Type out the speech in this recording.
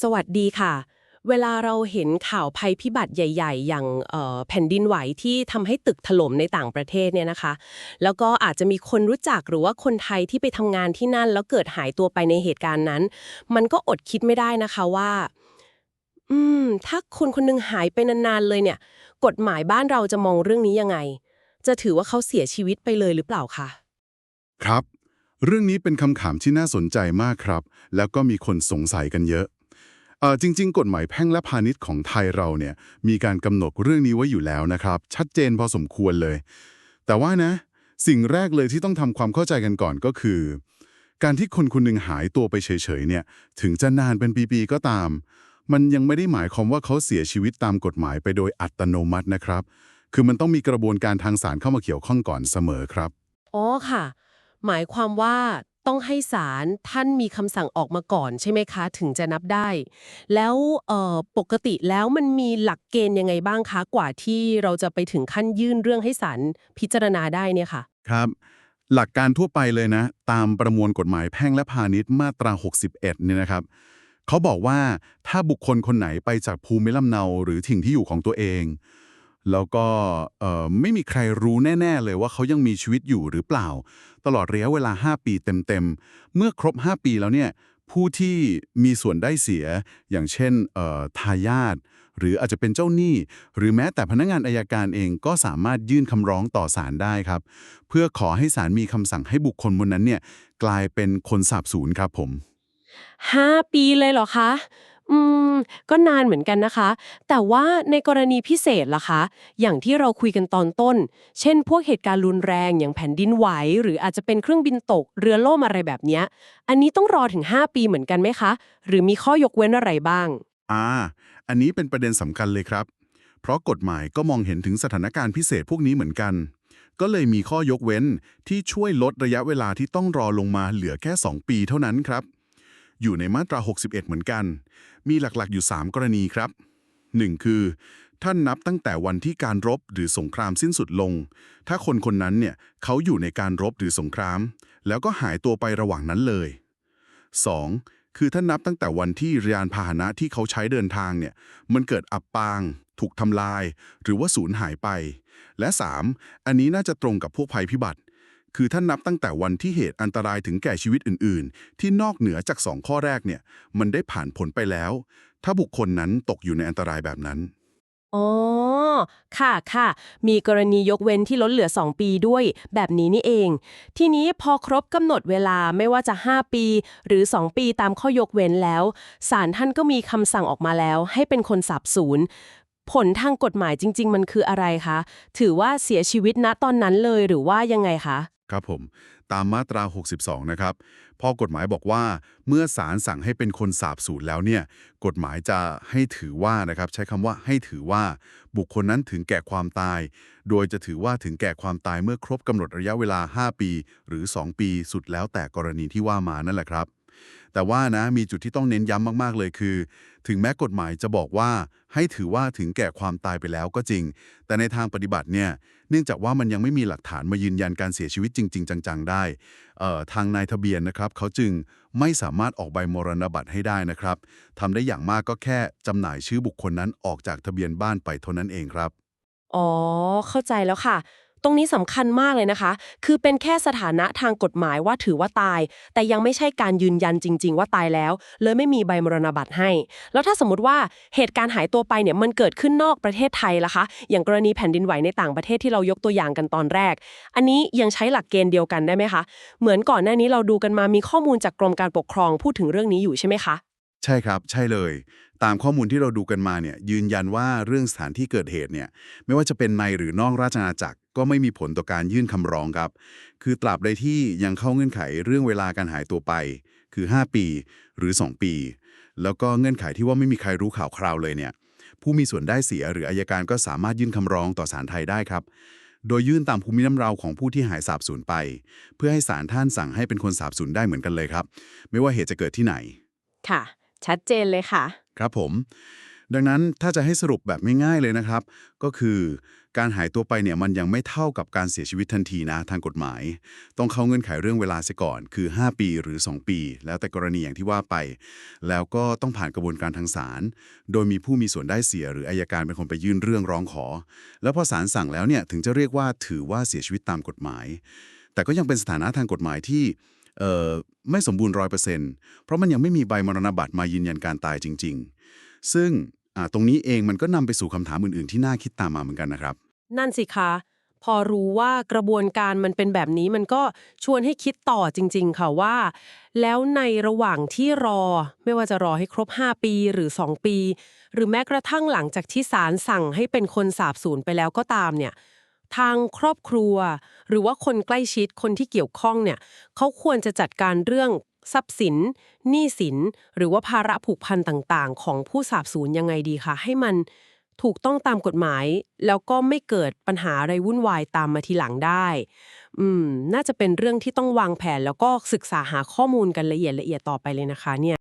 สวัสดีค่ะ เวลาเราเห็นข่าวภัยพิบัติใหญ่ ๆ อย่างแผ่นดินไหวที่ทำให้ตึกถล่มในต่างประเทศเนี่ยนะคะ แล้วก็อาจจะมีคนรู้จักหรือว่าคนไทยที่ไปทำงานที่นั่น แล้วเกิดหายตัวไปในเหตุการณ์นั้น มันก็อดคิดไม่ได้นะคะว่า อืม ถ้าคนคนหนึงหายไปนานๆเลยเนี่ย กฎหมายบ้านเราจะมองเรื่องนี้ยังไง จะถือว่าเขาเสียชีวิตไปเลยหรือเปล่าคะครับ เรื่องนี้เป็นคำถามที่น่าสนใจมากครับ แล้วก็มีคนสงสัยกันเยอะ จริง ๆ กฎหมายแพ่งและพาณิชย์ของไทยเราเนี่ยมีการกำหนดเรื่องนี้ไว้อยู่แล้วนะครับ ชัดเจนพอสมควรเลย แต่ว่านะ สิ่งแรกเลยที่ต้องทำความเข้าใจกันก่อนก็คือ การที่คนคนหนึ่งหายตัวไปเฉยๆเนี่ยถึงจะนานเป็นปีๆก็ตาม มันยังไม่ได้หมายความว่าเขาเสียชีวิตตามกฎหมายไปโดยอัตโนมัตินะครับ คือมันต้องมีกระบวนการทางศาลเข้ามาเกี่ยวข้องก่อนเสมอครับอ๋อค่ะ หมายความว่า ต้องให้ศาลท่านมีคำสั่งออกมาก่อนใช่ไหมคะ ถึงจะนับได้ แล้วปกติแล้วมันมีหลักเกณฑ์ยังไงบ้างคะ กว่าที่เราจะไปถึงขั้นยื่นเรื่องให้ศาลพิจารณาได้เนี่ยค่ะ ครับ หลักการทั่วไปเลยนะ ตามประมวลกฎหมายแพ่งและพาณิชย์มาตรา 61เนี่ยนะครับเขาบอกว่าถ้าบุคคลคนไหนไปจากภูมิลำเนาหรือถิ่นที่อยู่ของตัวเอง แล้วก็ไม่มีใครรู้แน่ ๆ เลยว่าเขายังมีชีวิตอยู่หรือเปล่า ตลอดระยะเวลา 5 ปีเต็ม ๆ เมื่อครบ 5 ปีแล้วเนี่ยผู้ที่มีส่วนได้เสีย อย่างเช่นทายาทหรืออาจจะเป็นเจ้าหนี้ หรือแม้แต่พนักงานอายการเองก็สามารถยื่นคำร้องต่อศาลได้ครับ เพื่อขอให้ศาลมีคำสั่งให้บุคคลบนนั้นเนี่ยกลายเป็นคนสาบสูญครับผมห้าปีเลยเหรอคะ อืม ก็นานเหมือนกันนะคะ แต่ว่าในกรณีพิเศษล่ะคะ อย่างที่เราคุยกันตอนต้น เช่น พวกเหตุการณ์รุนแรงอย่างแผ่นดินไหว หรืออาจจะเป็นเครื่องบินตก เรือล่มอะไรแบบเนี้ย อันนี้ต้องรอถึง 5 ปีเหมือนกันไหมคะ หรือมีข้อยกเว้นอะไรบ้าง อ่า อันนี้เป็นประเด็นสำคัญเลยครับ เพราะกฎหมายก็มองเห็นถึงสถานการณ์พิเศษพวกนี้เหมือนกัน ก็เลยมีข้อยกเว้นที่ช่วยลดระยะเวลาที่ต้องรอลงมาเหลือแค่ 2 ปีเท่านั้นครับ อยู่ในมาตรา 61 เหมือนกัน มีหลักๆอยู่ 3 กรณีครับ 1. คือ ท่านนับตั้งแต่วันที่การรบหรือสงครามสิ้นสุดลง ถ้าคนคนนั้นเนี่ยเขาอยู่ในการรบหรือสงคราม แล้วก็หายตัวไประหว่างนั้นเลย 2. คือท่านนับตั้งแต่วันที่ยานพาหนะที่เขาใช้เดินทางเนี่ยมันเกิดอับปาง ถูกทำลาย หรือว่าสูญหายไป และ 3. อันนี้น่าจะตรงกับพวกภัยพิบัติ คือท่านนับตั้งแต่วันที่เหตุอันตรายถึงแก่ชีวิตอื่น ๆ ที่นอกเหนือจาก 2 ข้อแรกเนี่ย มันได้ผ่านผลไปแล้ว ถ้าบุคคลนั้นตกอยู่ในอันตรายแบบนั้น อ๋อ ค่ะค่ะ มีกรณียกเว้นที่ลดเหลือ 2 ปีด้วย แบบนี้นี่เอง ทีนี้พอครบกำหนดเวลาไม่ว่าจะ 5 ปี หรือ 2 ปีตามข้อยกเว้นแล้ว ศาลท่านก็มีคำสั่งออกมาแล้ว ให้เป็นคนสาบสูญผลทางกฎหมายจริง ๆ มันคืออะไรคะ ถือว่าเสียชีวิตณตอนนั้นเลยหรือว่ายังไงคะ ครับผม ตามมาตรา 62 นะครับ พอกฎหมายบอกว่า เมื่อศาลสั่งให้เป็นคนสาบสูญแล้วเนี่ย กฎหมายจะให้ถือว่านะครับ ใช้คำว่าให้ถือว่า บุคคลนั้นถึงแก่ความตาย โดยจะถือว่าถึงแก่ความตายเมื่อครบกำหนดระยะเวลา 5 ปี หรือ 2 ปี สุดแล้วแต่กรณีที่ว่ามานั่นแหละครับ แต่ว่านะมีจุดที่ต้องเน้นย้ำมากๆเลยคือ ถึงแม้กฎหมายจะบอกว่า ให้ถือว่าถึงแก่ความตายไปแล้วก็จริง แต่ในทางปฏิบัติเนี่ยเนื่องจากว่ามันยังไม่มีหลักฐานมายืนยันการเสียชีวิตจริง ๆ จังๆ ได้ทางนายทะเบียนนะครับเขาจึงไม่สามารถออกใบมรณบัตรให้ได้นะครับทำได้อย่างมากก็แค่จำหน่ายชื่อบุคคลนั้นออกจากทะเบียนบ้านไปเท่านั้นเองครับอ๋อ เข้าใจแล้วค่ะ ตรงนี้สำคัญมากเลยนะคะ คือเป็นแค่สถานะทางกฎหมายว่าถือว่าตาย แต่ยังไม่ใช่การยืนยันจริง ๆ ว่าตายแล้ว เลยไม่มีใบมรณบัตรให้ แล้วถ้าสมมติว่าเหตุการณ์หายตัวไปเนี่ยมันเกิดขึ้นนอกประเทศไทยล่ะคะ อย่างกรณีแผ่นดินไหวในต่างประเทศที่เรายกตัวอย่างกันตอนแรก อันนี้ยังใช้หลักเกณฑ์เดียวกันได้ไหมคะ เหมือนก่อนหน้านี้เราดูกันมามีข้อมูลจากกรมการปกครองพูดถึงเรื่องนี้อยู่ใช่ไหมคะ ใช่ครับ ใช่เลย ตามข้อมูลที่เราดูกันมาเนี่ยยืนยันว่าเรื่องสถานที่เกิดเหตุเนี่ยไม่ว่าจะเป็นในหรือนอกราชอาณาจักรก็ไม่มีผลต่อการยื่นคำร้องครับ คือตราบใดที่ยังเข้าเงื่อนไขเรื่องเวลาการหายตัวไป คือ 5 ปีหรือ 2 ปี แล้วก็เงื่อนไขที่ว่าไม่มีใครรู้ข่าวคราวเลยเนี่ยผู้มีส่วนได้เสียหรืออายการก็สามารถยื่นคำร้องต่อศาลไทยได้ครับ โดยยื่นตามภูมิลำเนาของผู้ที่หายสาบสูญไป เพื่อให้ศาลท่านสั่งให้เป็นคนสาบสูญได้เหมือนกันเลยครับ ไม่ว่าเหตุจะเกิดที่ไหน ค่ะ ชัดเจนเลยค่ะ ครับผม ดังนั้นถ้าจะให้สรุปแบบง่ายๆเลยนะครับ ก็คือการหายตัวไปเนี่ยมันยังไม่เท่ากับการเสียชีวิตทันทีนะทางกฎหมาย ต้องเข้าเงื่อนไขเรื่องเวลาเสียก่อน คือ 5 ปีหรือ 2 ปี แล้วแต่กรณีอย่างที่ว่าไป แล้วก็ต้องผ่านกระบวนการทางศาลโดยมีผู้มีส่วนได้เสียหรืออายการเป็นคนไปยื่นเรื่องร้องขอ แล้วพอศาลสั่งแล้วเนี่ยถึงจะเรียกว่าถือว่าเสียชีวิตตามกฎหมาย แต่ก็ยังเป็นสถานะทางกฎหมายที่ ไม่สมบูรณ์ร้อยเปอร์เซ็นต์เพราะมันยังไม่มีใบมรณบัตรมายืนยันการตายจริง ๆ ซึ่งตรงนี้เองมันก็นำไปสู่คำถามอื่นๆ ที่น่าคิดตามมาเหมือนกันนะครับ นั่นสิคะ พอรู้ว่ากระบวนการมันเป็นแบบนี้มันก็ชวนให้คิดต่อจริง ๆ ค่ะว่า แล้วในระหว่างที่รอ ไม่ว่าจะรอให้ครบ 5 ปีหรือ 2 ปี หรือแม้กระทั่งหลังจากที่ศาลสั่งให้เป็นคนสาบสูญไปแล้วก็ตามเนี่ย ทางครอบครัว หรือว่าคนใกล้ชิดคนที่เกี่ยวข้องเนี่ยเขาควรจะจัดการเรื่องทรัพย์สินหนี้สิน หรือว่าภาระผูกพันต่างๆ ของผู้สาบสูญยังไงดีคะให้มันถูกต้องตามกฎหมาย แล้วก็ไม่เกิดปัญหาอะไรวุ่นวายตามมาทีหลังได้ อืม น่าจะเป็นเรื่องที่ต้องวางแผนแล้วก็ศึกษาหาข้อมูลกันละเอียดละเอียดต่อไปเลยนะคะเนี่ย